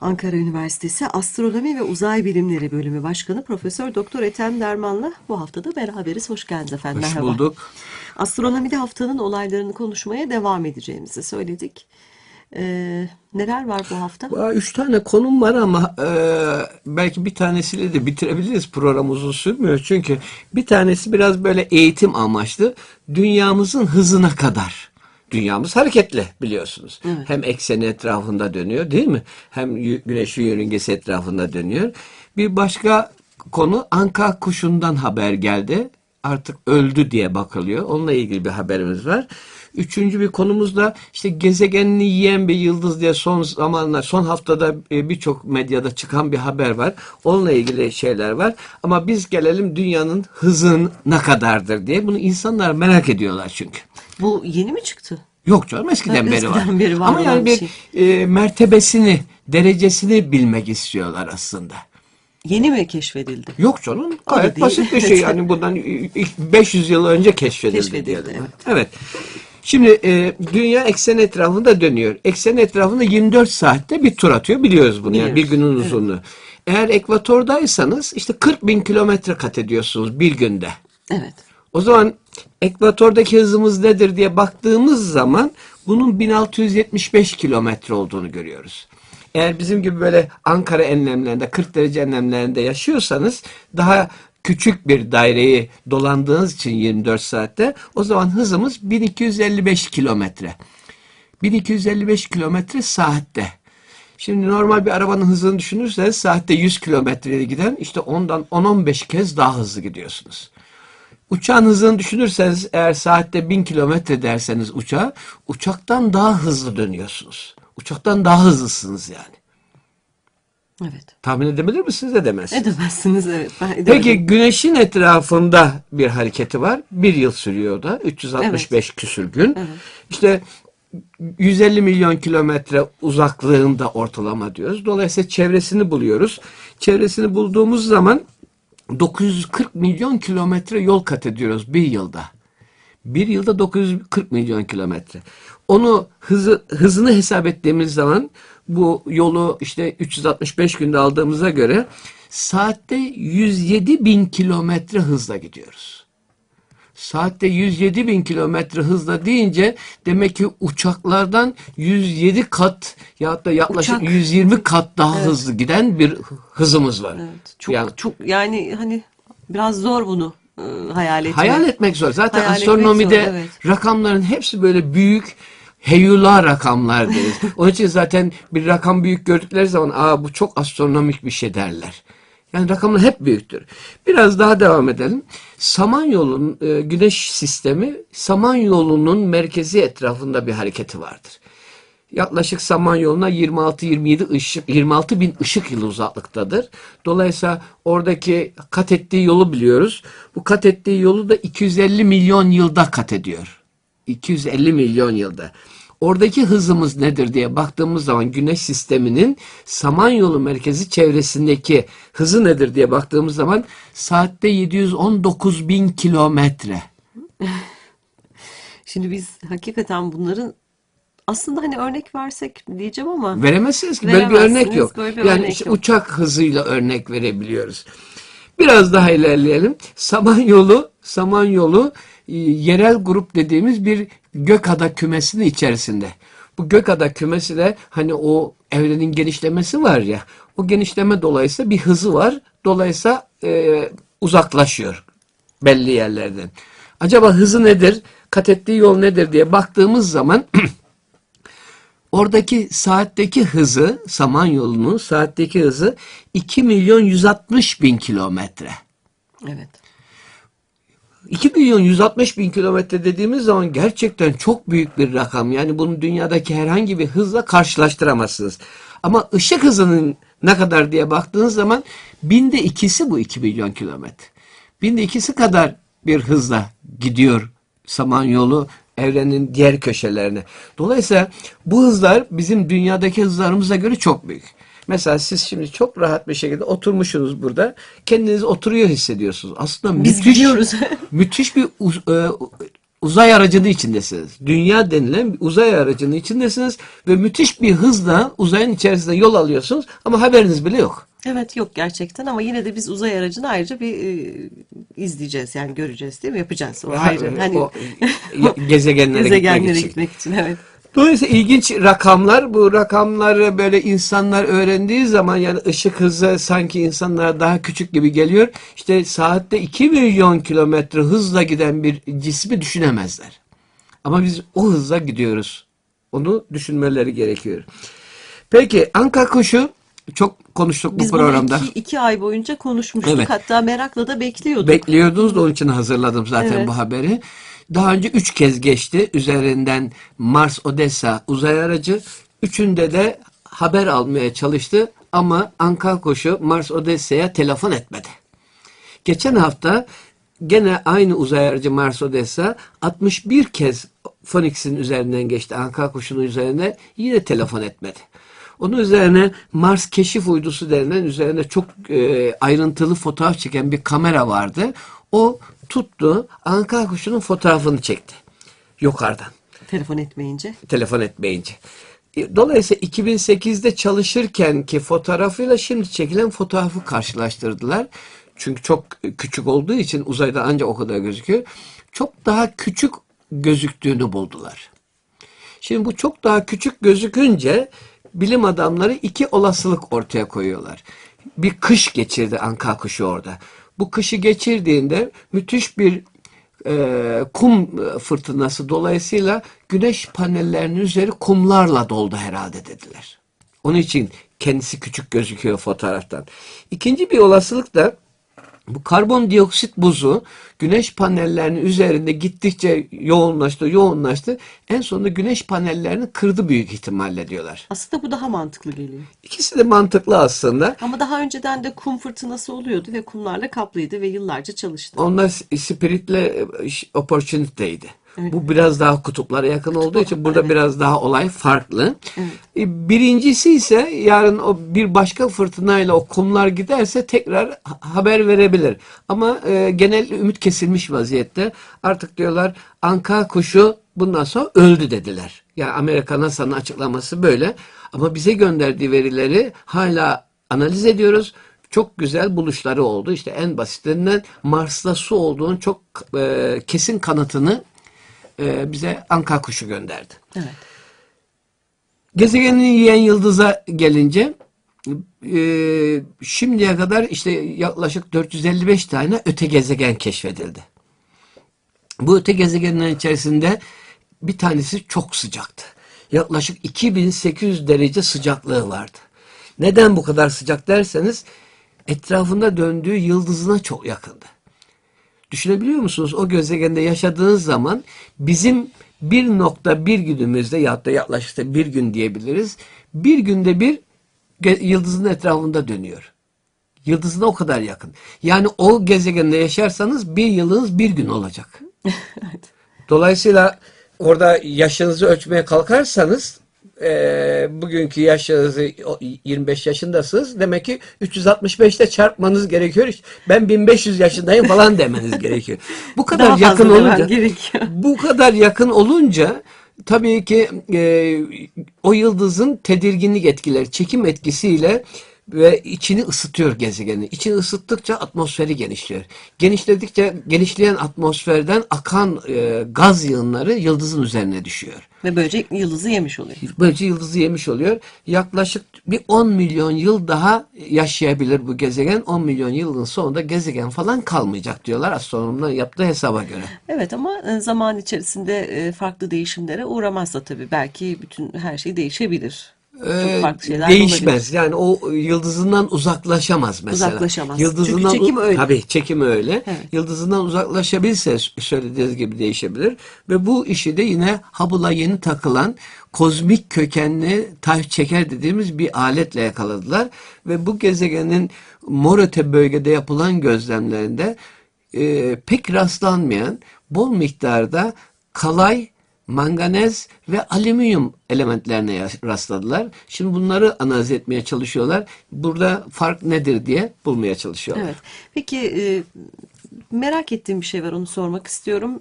Ankara Üniversitesi Astronomi ve Uzay Bilimleri Bölümü Başkanı Profesör Doktor Ethem Derman'la bu haftada beraberiz. Hoş geldiniz efendim. Hoş Merhaba. bulduk. Astronomide haftanın olaylarını konuşmaya devam edeceğimizi söyledik. Ee, neler var bu hafta? Üç tane konum var ama e, belki bir tanesiyle de bitirebiliriz. Program uzun sürmüyor. Çünkü bir tanesi biraz böyle eğitim amaçlı. Dünyamızın hızına kadar. Dünyamız hareketli biliyorsunuz. Hem ekseni etrafında dönüyor değil mi? Hem güneşin yörüngesi etrafında dönüyor. Bir başka konu Anka kuşundan haber geldi. Artık öldü diye bakılıyor. Onunla ilgili bir haberimiz var. Üçüncü bir konumuz da işte gezegenini yiyen bir yıldız diye son zamanlar, son haftada e, birçok medyada çıkan bir haber var. Onunla ilgili şeyler var. Ama biz gelelim dünyanın hızı ne kadardır diye. Bunu insanlar merak ediyorlar çünkü. Bu yeni mi çıktı? Yok canım eskiden Ha, beri var. eskiden beri var Ama yani bir bir e, mertebesini, derecesini bilmek istiyorlar aslında. Yeni mi keşfedildi? Yok canım. Gayet basit bir şey yani bundan ilk 500 yıl önce keşfedildi, Keşfedildi, diyelim. evet. Evet. Şimdi e, dünya eksen etrafında dönüyor. Eksen etrafında 24 saatte bir tur atıyor biliyoruz bunu yani bir Biliyoruz, günün uzunluğu. Eğer ekvatordaysanız işte 40 bin kilometre kat ediyorsunuz bir günde. Evet. O zaman ekvatordaki hızımız nedir diye baktığımız zaman bunun 1675 kilometre olduğunu görüyoruz. Eğer bizim gibi böyle Ankara enlemlerinde 40 derece enlemlerinde yaşıyorsanız daha küçük bir daireyi dolandığınız için 24 saatte o zaman hızımız 1255 kilometre. 1255 kilometre saatte. Şimdi normal bir arabanın hızını düşünürseniz saatte 100 kilometreye giden işte ondan 10-15 kez daha hızlı gidiyorsunuz. Uçağın hızını düşünürseniz eğer saatte 1000 kilometre derseniz uçağa uçaktan daha hızlı dönüyorsunuz. Uçaktan daha hızlısınız yani. Evet. Tahmin edebilir misiniz? Edemezsiniz. Edemezsiniz evet. Ben edemedim. Peki güneşin etrafında bir hareketi var. Bir yıl sürüyor da. 365 küsür gün. İşte 150 milyon kilometre uzaklığında ortalama diyoruz. Dolayısıyla çevresini buluyoruz. Çevresini bulduğumuz zaman 940 milyon kilometre yol kat ediyoruz bir yılda. Bir yılda 940 milyon kilometre. Onu hızı, hızını hesap ettiğimiz zaman bu yolu işte 365 günde aldığımıza göre saatte 107 bin kilometre hızla gidiyoruz. Saatte 107 bin kilometre hızla deyince demek ki uçaklardan 107 kat ya da yaklaşık Uçak. 120 kat daha hızlı giden bir hızımız var. Evet. Çok Yani- çok yani hani biraz zor bunu e, hayal etmek. Hayal etmek zor. Zaten Hayal astronomide zor, evet. rakamların hepsi böyle büyük heyula rakamlar deriz. Onun için zaten bir rakam büyük gördükleri zaman aa bu çok astronomik bir şey derler. Yani rakamlar hep büyüktür. Biraz daha devam edelim. Samanyolu'nun e, güneş sistemi Samanyolu'nun merkezi etrafında bir hareketi vardır. Yaklaşık Samanyolu'na 26-27 ışık 26 bin ışık yılı uzaklıktadır. Dolayısıyla oradaki kat ettiği yolu biliyoruz. Bu kat ettiği yolu da 250 milyon yılda kat ediyor. 250 milyon yılda. Oradaki hızımız nedir diye baktığımız zaman güneş sisteminin Samanyolu merkezi çevresindeki hızı nedir diye baktığımız zaman saatte 719 bin kilometre. Şimdi biz hakikaten bunların aslında hani örnek versek diyeceğim ama Veremezsiniz ki böyle bir örnek yok. böyle bir yani örnek işte yok. uçak hızıyla örnek verebiliyoruz. Biraz daha ilerleyelim. Samanyolu, Samanyolu yerel grup dediğimiz bir gökada kümesinin içerisinde. Bu gökada kümesi de hani o evrenin genişlemesi var ya. O genişleme dolayısıyla bir hızı var. Dolayısıyla e, uzaklaşıyor belli yerlerden. Acaba hızı nedir? Kat ettiği yol nedir diye baktığımız zaman Oradaki saatteki hızı, Samanyolu'nun saatteki hızı 2 milyon 160 bin kilometre. evet. 2 milyon 160 bin kilometre dediğimiz zaman gerçekten çok büyük bir rakam. Yani bunu dünyadaki herhangi bir hızla karşılaştıramazsınız. Ama ışık hızının ne kadar diye baktığınız zaman binde ikisi bu 2 milyon kilometre. Binde ikisi kadar bir hızla gidiyor Samanyolu evrenin diğer köşelerine. Dolayısıyla bu hızlar bizim dünyadaki hızlarımıza göre çok büyük. Mesela siz şimdi çok rahat bir şekilde oturmuşsunuz burada. Kendinizi oturuyor hissediyorsunuz. Aslında Biz müthiş, biliyoruz. müthiş bir uz- e, uzay aracının içindesiniz. Dünya denilen bir uzay aracının içindesiniz ve müthiş bir hızla uzayın içerisinde yol alıyorsunuz ama haberiniz bile yok. Evet yok gerçekten ama yine de biz uzay aracını ayrıca bir e, izleyeceğiz yani göreceğiz değil mi? Yapacağız. O ayrı. Hani O, gezegenlere, gezegenlere gitmek için. gitmek için evet. Dolayısıyla ilginç rakamlar. Bu rakamları böyle insanlar öğrendiği zaman yani ışık hızı sanki insanlara daha küçük gibi geliyor. İşte saatte 2 milyon kilometre hızla giden bir cismi düşünemezler. Ama biz o hızla gidiyoruz. Onu düşünmeleri gerekiyor. Peki Anka kuşu çok konuştuk Biz bu programda. bunu iki, iki ay boyunca konuşmuştuk. Evet. Hatta merakla da bekliyorduk. Bekliyordunuz da onun için hazırladım zaten Evet. bu haberi. Daha önce üç kez geçti üzerinden Mars Odessa uzay aracı. Üçünde de haber almaya çalıştı ama Anka kuşu Mars Odessa'ya telefon etmedi. Geçen hafta gene aynı uzay aracı Mars Odessa 61 kez Phoenix'in üzerinden geçti. Anka kuşunun üzerine yine telefon etmedi. Onun üzerine Mars keşif uydusu denilen üzerine çok e, ayrıntılı fotoğraf çeken bir kamera vardı. O tuttu Anka kuşunun fotoğrafını çekti. Yukarıdan Telefon etmeyince. telefon etmeyince. E, Dolayısıyla 2008'de çalışırken ki fotoğrafıyla şimdi çekilen fotoğrafı karşılaştırdılar. Çünkü çok küçük olduğu için uzayda ancak o kadar gözüküyor. Çok daha küçük gözüktüğünü buldular. Şimdi bu çok daha küçük gözükünce bilim adamları iki olasılık ortaya koyuyorlar. Bir kış geçirdi Anka kuşu orada. Bu kışı geçirdiğinde müthiş bir e, kum fırtınası dolayısıyla güneş panellerinin üzeri kumlarla doldu herhalde dediler. Onun için kendisi küçük gözüküyor fotoğraftan. İkinci bir olasılık da bu karbondioksit buzu güneş panellerinin üzerinde gittikçe yoğunlaştı, yoğunlaştı. En sonunda güneş panellerini kırdı büyük ihtimalle diyorlar. Aslında bu daha mantıklı geliyor. İkisi de mantıklı aslında. Ama daha önceden de kum fırtınası oluyordu ve kumlarla kaplıydı ve yıllarca çalıştı. Onlar spiritle opportunity'ydi. Bu biraz daha kutuplara yakın olduğu için burada biraz daha olay farklı. E, Birincisi ise yarın o bir başka fırtınayla o kumlar giderse tekrar ha- haber verebilir. Ama e, genel ümit kesilmiş vaziyette. Artık diyorlar Anka kuşu bundan sonra öldü dediler. Yani Amerika NASA'nın açıklaması böyle. Ama bize gönderdiği verileri hala analiz ediyoruz çok güzel buluşları oldu. İşte en basitinden Mars'ta su olduğunun çok e, kesin kanıtını e, bize Anka kuşu gönderdi. Evet. Gezegenin yiyen yıldıza gelince e, şimdiye kadar işte yaklaşık 455 tane öte gezegen keşfedildi. Bu öte gezegenlerin içerisinde bir tanesi çok sıcaktı. Yaklaşık 2800 derece sıcaklığı vardı. Neden bu kadar sıcak derseniz etrafında döndüğü yıldızına çok yakındı. Düşünebiliyor musunuz? O gezegende yaşadığınız zaman bizim bir nokta bir günümüzde ya da yaklaşık da bir gün diyebiliriz. Bir günde bir yıldızın etrafında dönüyor. Yıldızına o kadar yakın. Yani o gezegende yaşarsanız bir yılınız bir gün olacak. evet. Dolayısıyla orada yaşınızı ölçmeye kalkarsanız eee, bugünkü yaşınızı o 25 yaşındasınız. Demek ki 365'te çarpmanız gerekiyor. Ben 1500 yaşındayım falan demeniz gerekiyor. Bu kadar Daha yakın olunca bu kadar yakın olunca tabii ki e, o yıldızın tedirginlik etkileri, çekim etkisiyle ve içini ısıtıyor gezegeni. İçini ısıttıkça atmosferi genişliyor. Genişledikçe genişleyen atmosferden akan e, gaz yığınları yıldızın üzerine düşüyor. Ve böylece yıldızı yemiş oluyor. Böylece yıldızı yemiş oluyor. Yaklaşık bir 10 milyon yıl daha yaşayabilir bu gezegen. 10 milyon yılın sonunda gezegen falan kalmayacak diyorlar astronomların yaptığı hesaba göre. Evet ama e, zaman içerisinde e, farklı değişimlere uğramazsa tabii belki bütün her şey değişebilir. Çok Ee, farklı şeyler değişmez. Yani o yıldızından uzaklaşamaz mesela. Uzaklaşamaz. Yıldızından Çünkü çekim öyle. Tabii çekim öyle. Evet. Yıldızından uzaklaşabilse söylediğiniz gibi değişebilir ve bu işi de yine Hubble'a yeni takılan kozmik kökenli taş çeker dediğimiz bir aletle yakaladılar ve bu gezegenin Morete bölgede yapılan gözlemlerinde e, pek rastlanmayan bol miktarda kalay manganez ve alüminyum elementlerine rastladılar. Şimdi bunları analiz etmeye çalışıyorlar. Burada fark nedir diye bulmaya çalışıyorlar. Evet. Peki e, merak ettiğim bir şey var onu sormak istiyorum.